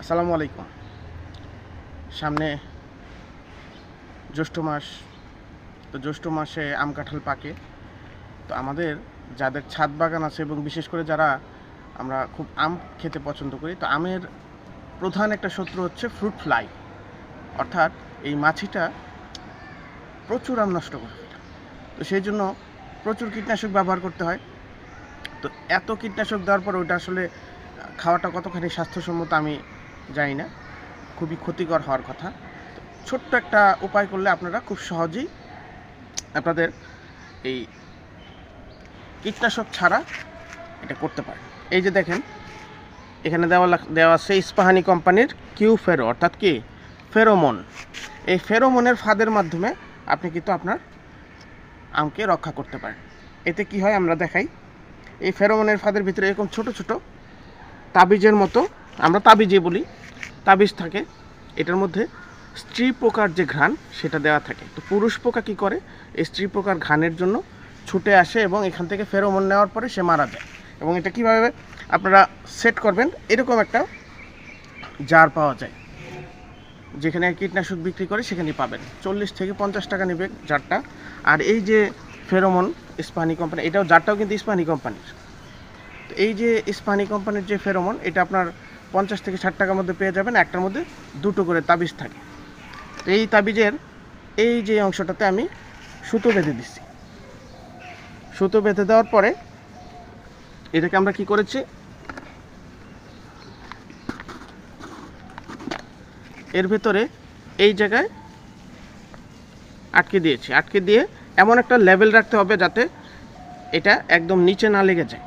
আসসালামু আলাইকুম। সামনে জ্যৈষ্ঠ মাস, তো জ্যৈষ্ঠ মাসে আম কাঁঠাল পাকে। তো আমাদের যাদের ছাদ বাগান আছে এবং বিশেষ করে যারা আমরা খুব আম খেতে পছন্দ করি, তো আমের প্রধান একটা শত্রু হচ্ছে ফ্রুট ফ্লাই অর্থাৎ এই মাছিটা প্রচুর আম নষ্ট করে তো সেই জন্য প্রচুর কীটনাশক ব্যবহার করতে হয়। তো এত কীটনাশক দেওয়ার পর ওইটা আসলে খাওয়াটা কতখানি স্বাস্থ্যসম্মত আমি জানি না, খুবই ক্ষতিকর হওয়ার কথা। ছোট্ট একটা উপায় করলে আপনারা খুব সহজেই আপনাদের এই কীটনাশক ছাড়া এটা করতে পারেন। এই যে দেখেন, এখানে দেওয়া দেওয়া আছে ইস্পাহানি কোম্পানির কিউ ফেরো অর্থাৎ কি? ফেরোমন। এই ফেরোমনের ফাঁদের মাধ্যমে আপনি কিন্তু আপনার আমকে রক্ষা করতে পারেন। এতে কি হয় আমরা দেখাই, এই ফেরোমনের ফাঁদের ভিতরে এরকম ছোট ছোট তাবিজের মতো, আমরা তাবিজে বলি তাবিজ থাকে, এটার মধ্যে স্ত্রী পোকার যে ঘ্রাণ, সেটা দেওয়া থাকে। তো পুরুষ পোকা কি করে? এই স্ত্রী পোকার ঘ্রাণের জন্য ছুটে আসে এবং এখান থেকে ফেরোমন নেওয়ার পরে সে মারা যায়। এবং এটা কীভাবে আপনারা সেট করবেন? এরকম একটা জার পাওয়া যায়। যেখানে কীটনাশক বিক্রি করে সেখানেই পাবেন। চল্লিশ থেকে পঞ্চাশ টাকা নেবে জারটা। আর এই যে ফেরোমন ইস্পানি কোম্পানি, এটাও জারটাও কিন্তু ইস্পানি কোম্পানির। তো এই যে ইস্পানি কোম্পানির যে ফেরোমন, এটা আপনার পঞ্চাশ থেকে ষাট টাকার মধ্যে পেয়ে যাবেন। একটার মধ্যে দুটো করে তাবিজ থাকে। এই তাবিজের এই যে অংশটাতে আমি সুতো বেঁধে দিচ্ছি। সুতো বেঁধে দেওয়ার পরে এটাকে আমরা কি করেছি? এর ভেতরে এই জায়গায় আটকে দিয়েছি। আটকে দিয়ে এমন একটা লেভেল রাখতে হবে যাতে এটা একদম নিচে না লেগে যায়।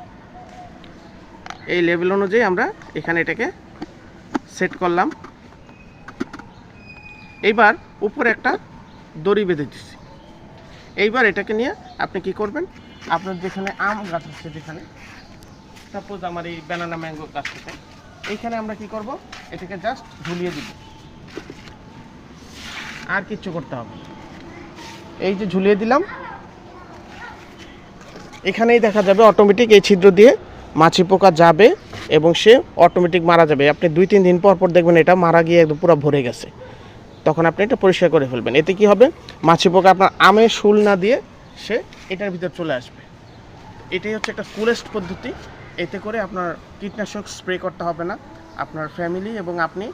এই লেভেল অনুযায়ী আমরা এখানে এটাকে সেট করলাম। এইবার উপরে একটা দড়ি বেঁধে দিচ্ছি। এইবার এটাকে নিয়ে আপনি কি করবেন? আপনার যেখানে আম গাছ আছে যেখানে সাপোজ আমার এই ব্যানানা ম্যাঙ্গো গাছটাতে, এইখানে আমরা কি করব? এটাকে জাস্ট ঝুলিয়ে দিব। আর কিচ্ছু করতে হবে। এই যে ঝুলিয়ে দিলাম। এখানেই দেখা যাবে অটোমেটিক এই ছিদ্র দিয়ে মাছি পোকা যাবে এবং সে অটোমেটিক মারা যাবে। আপনি দুই, তিন দিন পর পর দেখবেন এটা মারা গিয়ে একদম পুরো ভরে গেছে। তখন আপনি এটা পরিষ্কার করে ফেলবেন। এতে কি হবে? মাছি পোকা আপনার আমে শুল না দিয়ে সে এটার ভিতর চলে আসবে। এটাই হচ্ছে একটা কুলেস্ট পদ্ধতি। এতে করে আপনার কীটনাশক স্প্রে করতে হবে না। আপনার ফ্যামিলি এবং আপনি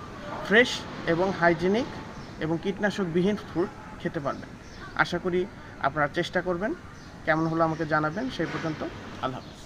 ফ্রেশ এবং হাইজেনিক এবং কীটনাশকবিহীন ফ্রুট খেতে পারবেন। আশা করি আপনারা চেষ্টা করবেন। কেমন হলো আমাকে জানাবেন। সেই পর্যন্ত আল্লাহ হাফেজ।